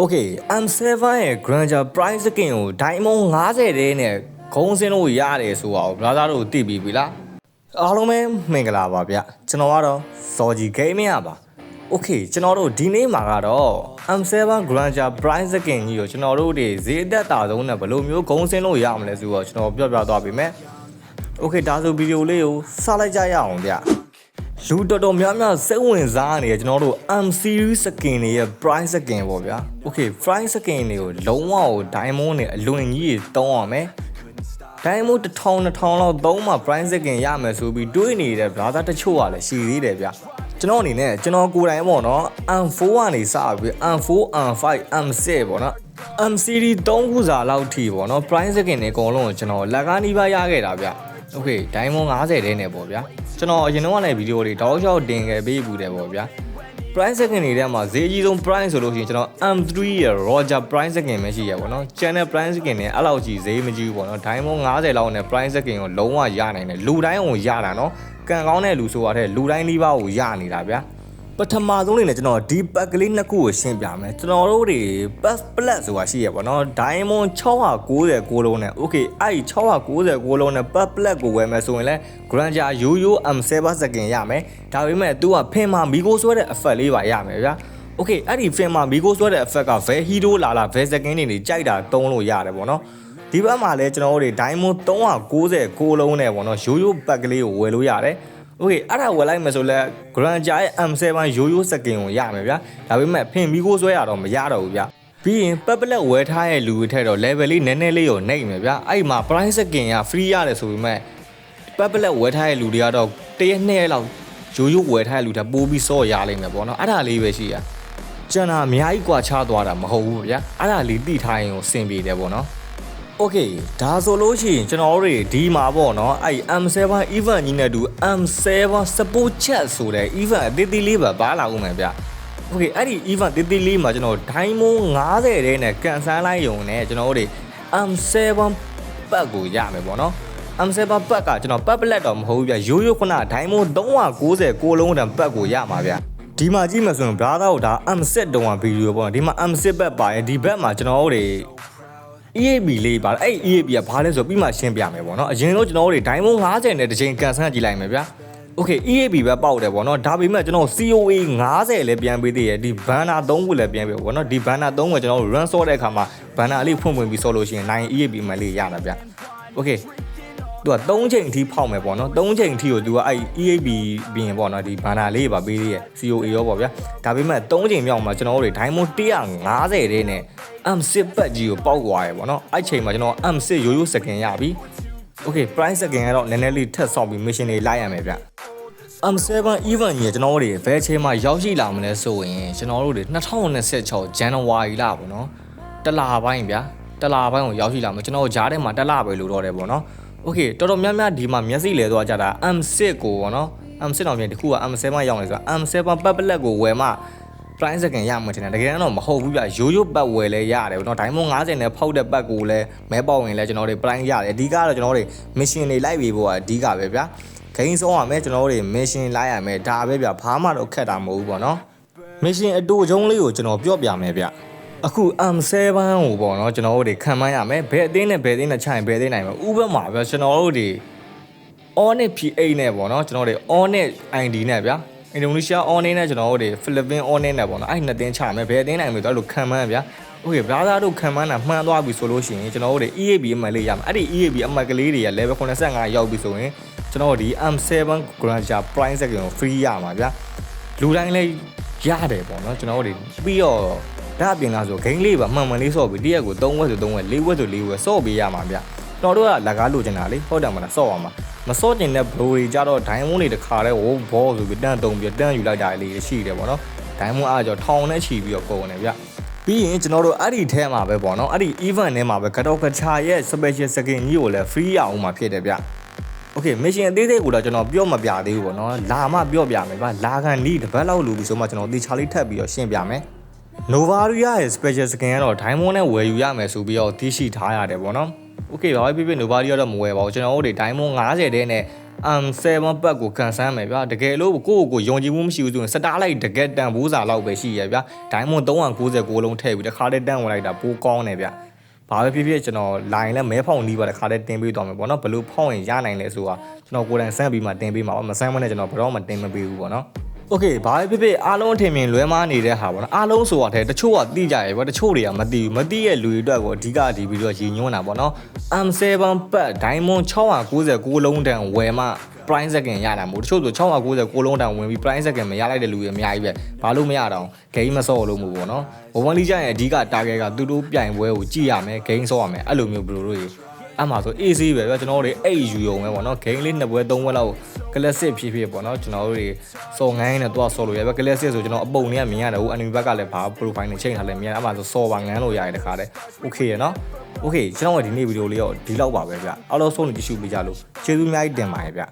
Okay M7 ရဲ့ Granger Price Skin ကို Diamond 50တဲ့နဲ့ဂုံးစင်းလို့ရတယ်ဆိုတော့ brother တို့သိပြီပြီလားအားလုံးပဲမင်္ဂလာပါဗျကျွန်တော်ကတော့ Zoji Gaming ရပါ Okay ကျွန်တော်တို့ဒီနေ့မှာကတော့ M7 Granger Price Skin ကြီးကိုကျွန်တော်တို့တွေဈေးအသက်တာဆုံးနဲ့ဘယ်လိုမျိုးဂုံးစင်းလို့ရမလဲဆိုတော့ကျွန်တော်ပြောပြသွားပြီမယ် Okay ဒါဆိုဗီဒီယိုလေးကိုစလိုက်ကြရအောင်ဗျ လူတော်တော်များများစိတ်ဝင်စားနေတဲ့ကျွန်တော်တို့ M series skin တွေရဲ့ price skin ပေါ့ဗျာ Okay price skin တွေကိုလုံးဝကို diamond နဲ့အလွန်ကြီးတွေတုံးရမယ် diamond 1000 2000လောက်သုံးမှ price skin ရမယ်ဆိုပြီးတွေးနေတဲ့ brother တချို့ကလည်းရှိသေးတယ်ဗျကျွန်တော်အနေနဲ့ကျွန်တော်ကိုယ်တိုင်ပေါ့နော် M4 ကနေစပြီး M4 M5 M6 ပေါ့နော် M series 3ခုစာလောက်ထိပေါ့နော် price skin တွေအကုန်လုံးကိုကျွန်တော်လက်ကားနီးပါးရခဲ့တာဗျ Okay diamond 50တဲ့နဲ့ပေါ့ဗျာ ကျွန်တော်အရင်တော့လည်းဗီဒီယိုတွေတောက်လျှောက်တင်ခဲ့ပေးဘူးတယ်ပေါ့ဗျာ price second တွေထဲမှာဈေးကြီးဆုံး price ဆိုလို့ရှိရင်ကျွန်တော် M3 ရဲ့ Roger price second ပဲရှိရပါတော့ channel price second နဲ့အဲ့လောက်ကြီးဈေးမကြီးဘူးပေါ့နော် diamond 50လောက်နဲ့ price second ကိုလုံးဝရနိုင်တယ်လူတိုင်းကိုရတာနော်ကံကောင်းတဲ့လူဆိုရတဲ့လူတိုင်းလေးပါးကိုရနေတာဗျာ ပထမဆုံးလေးနဲ့ကျွန်တော်ဒီပက်ကလေးနှစ်ခုကိုရှင်းပြမယ်ကျွန်တော်တို့တွေ pass plus ဆိုတာရှိရပါတော့ diamond 690ကိုလုံးနဲ့ okay အဲ့690ကိုလုံးနဲ့ pass plus ကိုဝယ်မယ်ဆိုရင်လဲ granger yoyo m7 second ရမယ်ဒါပေမဲ့ तू ကဖင်မှာမီကိုဆွဲတဲ့ effect လေးပါရမယ်ဗျာ okay အဲ့ဒီဖင်မှာမီကိုဆွဲတဲ့ effect က ve hero လာလာ ve second နေနေကြိုက်တာတုံးလို့ရတယ်ပေါ့နော်ဒီဘက်မှာလဲကျွန်တော်တို့တွေ diamond 390လုံးနဲ့ပေါ့နော် yoyo pack ကလေးကိုဝယ်လို့ရတယ် โอเคအဲ့ဒါဝယ်လိုက်မယ်ဆိုလဲ Granger ရဲ့ M7 ရိုးရိုးစကင်ကိုရမယ်ဗျာဒါပေမဲ့ဖင်မီကိုဆွဲရတော့မရတော့ဘူးဗျာပြီးရင်ပပလက်ဝယ်ထားရဲ့လူတွေထက်တော့ level လေးနည်းနည်းလေးကိုနှိပ်မယ်ဗျာအဲ့မှာ price စကင်က free ရတယ်ဆိုပေမဲ့ပပလက်ဝယ်ထားရဲ့လူတွေကတော့တရက်နှစ်ရက်လောက်ရိုးရိုးဝယ်ထားတဲ့လူတွေပိုးပြီးစော့ရလိမ့်မယ်ပေါ့နော်အဲ့ဒါလေးပဲရှိရကျန်တာအများကြီးกว่าချသွားတာမဟုတ်ဘူးဗျာအဲ့ဒါလေးတိထားရင်ကိုစင်ပြေတယ်ပေါ့နော် โอเคဒါဆိုလို့ရှိရင်ကျွန်တော်တို့တွေဒီမှာပေါ့နော်အဲ့ M7 event ကြီးနဲ့တူ M7 support chat ဆိုတဲ့ event အသေးသေးလေးပါပါလာဦးမယ်ဗျโอเคအဲ့ဒီ event သေးသေးလေးမှာကျွန်တော် diamond 50တဲ့နဲ့ကန်ဆန်းလိုက်ရုံနဲ့ကျွန်တော်တို့တွေ M7 ပတ်ကိုရမယ်ပေါ့နော် M7 ပတ်ကကျွန်တော်ပတ်ပလက်တော့မဟုတ်ဘူးဗျရိုးရိုးခုန diamond 390ကိုလုံးတန်ပတ်ကိုရမှာဗျဒီမှာကြည့်မယ်ဆိုရင် brother တို့ဒါ M7 တုံးကဗီဒီယိုပေါ့နော်ဒီမှာ M7 ဘက်ပါရဲ့ဒီဘက်မှာကျွန်တော်တို့တွေ EAB လေးပါအဲ့ EAB ကဘာလဲဆိုပြီးမှရှင်းပြမယ်ပေါ့နော်အရင်တော့ကျွန်တော်တို့တွေ Diamond 50နဲ့တစ်ချိန်ကန်ဆန်းကြည့်လိုက်မယ်ဗျာ Okay EAB ပဲပေါက်တယ်ပေါ့နော်ဒါပေမဲ့ကျွန်တော် COA 50လည်းပြန်ပေးသေးတယ်ဒီ banner 3ခုလည်းပြန်ပေးပေါ့နော်ဒီ banner 3ခုကျွန်တော် run ဆော့တဲ့အခါမှာ banner လေးဖွင့်ဖွင့်ပြီးဆော့လို့ရှိရင်9 EAB မှလေးရတာဗျ Okay သူက3ချိန်အထိဖောက်မယ်ပေါ့နော်3ချိန်အထိကိုသူကအဲ့ EAB ပြီးရင်ပေါ့နော်ဒီဘာနာလေးပါပေးသေးရဲ့ COA ရောပေါ့ဗျာဒါပေမဲ့3ချိန်မြောက်မှာကျွန်တော်တို့တွေ Diamond 150တဲ့နဲ့ M6 ပတ်ကြီးကိုပေါက်သွားရယ်ပေါ့နော်အဲ့ချိန်မှာကျွန်တော် M6 ရိုးရိုးစကင်ရပြီ Okay price စကင်ကတော့နည်းနည်းလေးထပ်ဆော့ပြီး mission တွေလိုက်ရမယ်ဗျ M7 event ကြီးကျွန်တော်တို့တွေဘယ်ချိန်မှာရောက်ရှိလာမလဲဆိုရင်ကျွန်တော်တို့တွေ2026 January လပေါ့နော်တလပိုင်းဗျာတလပိုင်းကိုရောက်ရှိလာမယ်ကျွန်တော်တို့ဂျားထဲမှာတလပဲလို့တော့တယ်ပေါ့နော် Okay တော်တော်များများဒီမှာမျက်စိလဲသွားကြတာ M6 ကိုပေါ့နော် M6 တော့ပြင်တခုက M7 ရောက်နေဆိုတာ M7 ပတ်ပလက်ကိုဝယ်မှ price စကန်ရမှာတင်တယ်တကယ်တော့မဟုတ်ဘူးဗျရိုးရိုးပတ်ဝယ်လဲရတယ်ပေါ့နော် diamond 50နဲ့ဖောက်တဲ့ပတ်ကိုလည်းမဲပေါက်ရင်လည်းကျွန်တော်တို့ price ရတယ်အဓိကတော့ကျွန်တော်တို့ mission တွေလိုက်ပြီးဖို့ကအဓိကပဲဗျာဂိမ်းဆုံးရမယ်ကျွန်တော်တို့တွေ mission လိုက်ရမယ်ဒါပဲဗျဘာမှတော့ခက်တာမဟုတ်ဘူးပေါ့နော် mission အတူချုံးလေးကိုကျွန်တော်ပြောပြမယ်ဗျ အခု M7 ကိုပေါ့နော်ကျွန်တော်တို့တွေခံမှန်းရမယ်ဘယ်အသင်းနဲ့ဘယ်အသင်းနဲ့ခြိုင်ဘယ်အသင်းနိုင်မှာဥပမာဗျကျွန်တော်တို့တွေ on နဲ့ P8 နဲ့ပေါ့နော်ကျွန်တော်တို့ on နဲ့ ID နဲ့ဗျာအင်ဒိုနီးရှား on နဲ့ကျွန်တော်တို့တွေဖိလစ်ပင်း on နဲ့ပေါ့နော်အဲ့နှစ်သင်းချမယ်ဘယ်အသင်းနိုင်မှာတော့အဲ့လိုခံမှန်းဗျာโอเค brother တို့ခံမှန်းတာမှန်းသွားပြီဆိုလို့ရှိရင်ကျွန်တော်တို့တွေ EAB အမှတ်လေးရမယ်အဲ့ဒီ EAB အမှတ်ကလေးတွေက level 85ရောက်ပြီဆိုရင်ကျွန်တော်တို့ဒီ M7 Granger Prime Second ကို free ရမှာဗျာလူတိုင်းလည်းရတယ်ပေါ့နော်ကျွန်တော်တို့တွေပြီးတော့ ဒါအပြင်လားဆိုဂိမ်းလေးပါမှန်မှန်လေးဆော့ပြီးတရက်ကို3ဝက်ဆို3ဝက်4ဝက်ဆို4ဝက်ဆော့ပေးရမှာဗျကျွန်တော်တို့ကလက်ကားလိုချင်တာလေဟုတ်တယ်မလားဆော့ရမှာမစော့ကျင်တဲ့ဘလိုတွေကြတော့ဒိုင်းမွန်းတွေတခါလဲဝဘောဆိုပြီးတန်းတုံပြီးတန်းယူလိုက်တာလေးရှိတယ်ပေါ့နော်ဒိုင်းမွန်းအားကြောထောင်နဲ့ချီပြီးတော့ကုန်တယ်ဗျပြီးရင်ကျွန်တော်တို့အဲ့ဒီထဲမှာပဲပေါ့နော်အဲ့ဒီ event ထဲမှာပဲကတော့ကချာရဲ့ special skin ကြီးကိုလည်း free ရအောင်မှာဖြစ်တယ်ဗျ Okay mission အသေးသေးကိုတော့ကျွန်တော်ပြောမပြသေးဘူးပေါ့နော်လာမှပြောပြမယ်ဗျလာခံနီးတစ်ပတ်လောက်လူပြီဆိုမှကျွန်တော်တေချာလေးထပ်ပြီးတော့ရှင်းပြမယ် Novaria ရဲ့ special skin ကတော့ Diamond နဲ့ဝယ်ယူရမယ်ဆိုပြီးတော့သိရှိထားရတယ်ပေါ့နော် Okay ဘာပဲဖြစ်ဖြစ် Novaria တော့မဝယ်ပါဘူးကျွန်တော်တို့တွေ Diamond 50တဲ့နဲ့ um 7ပတ်ကိုကန်ဆန်းမယ်ဗျာတကယ်လို့ကိုယ့်ကိုယ်ကိုယုံကြည်မှုမရှိဘူးဆိုရင်စတားလိုက်တကယ်တန်ဖိုးစာလောက်ပဲရှိရဗျာဒိုင်းမွန်396လုံးထည့်ပြီးတခါတည်းတန်းဝင်လိုက်တာပိုးကောင်းတယ်ဗျာဘာပဲဖြစ်ဖြစ်ကျွန်တော် line လဲမဲဖောင်နီးပါတခါတည်းတင်ပေးသွားမယ်ပေါ့နော်ဘလို့ဖောင်ရင်ရနိုင်လဲဆိုတာကျွန်တော်ကိုယ်တိုင်စမ်းပြီးမှတင်ပေးမှာပါမစမ်းမနဲ့ကျွန်တော်ဘယ်တော့မှတင်မပေးဘူးပေါ့နော် โอเคဘာပဲဖြစ်ဖြစ်အားလုံးအထင်မြင်လွဲမားနေတဲ့ဟာပေါ့နော်အားလုံးဆိုတာတဲ့တချို့ကသိကြရဲ့ပေါ့တချို့တွေကမသိဘူးမသိရဲ့လူတွေအတွက်ကိုအဓိကဒီဗီဒီယိုရည်ညွှန်းတာပေါ့နော် M7 ပတ် Diamond 696လုံးတန်ဝယ်မှ prime second ရတာမဟုတ်တချို့ဆို696လုံးတန်ဝင်ပြီး prime second မရလိုက်တဲ့လူတွေအများကြီးပဲဘာလို့မရတော့ game မဆော့လို့မဟုတ်ဘူးပေါ့နော်ဘဝလီကြရင်အဓိက target ကသူတို့ပြိုင်ပွဲကိုကြည့်ရမယ် game ဆော့ရမယ်အဲ့လိုမျိုးဘယ်လိုလို့ အမှဆို AC ပဲဗျာကျွန်တော်တို့အိတ်ယူုံပဲပေါ့နော် game လေးနှစ်ပွဲသုံးပွဲလောက် classic ဖြစ်ဖြစ်ပေါ့နော်ကျွန်တော်တို့တွေစော်ငိုင်းနဲ့တော့ဆော်လို့ရဗျ classic ဆိုကျွန်တော်အပုံလေးကမြင်ရတယ်ဟို anime ဘက်ကလည်းဘာ profile နဲ့ချိန်ထားလဲမြင်ရတယ်အမှဆိုစော်ပါငန်းလို့ရတယ်တခါတည်း okay ရနော် okay ကျွန်တော်ကဒီနေ့ဗီဒီယိုလေးတော့ဒီလောက်ပါပဲဗျအားလုံးဆုံးနေကြည့်ရှုပေးကြလို့ကျေးဇူးအများကြီးတင်ပါတယ်ဗျ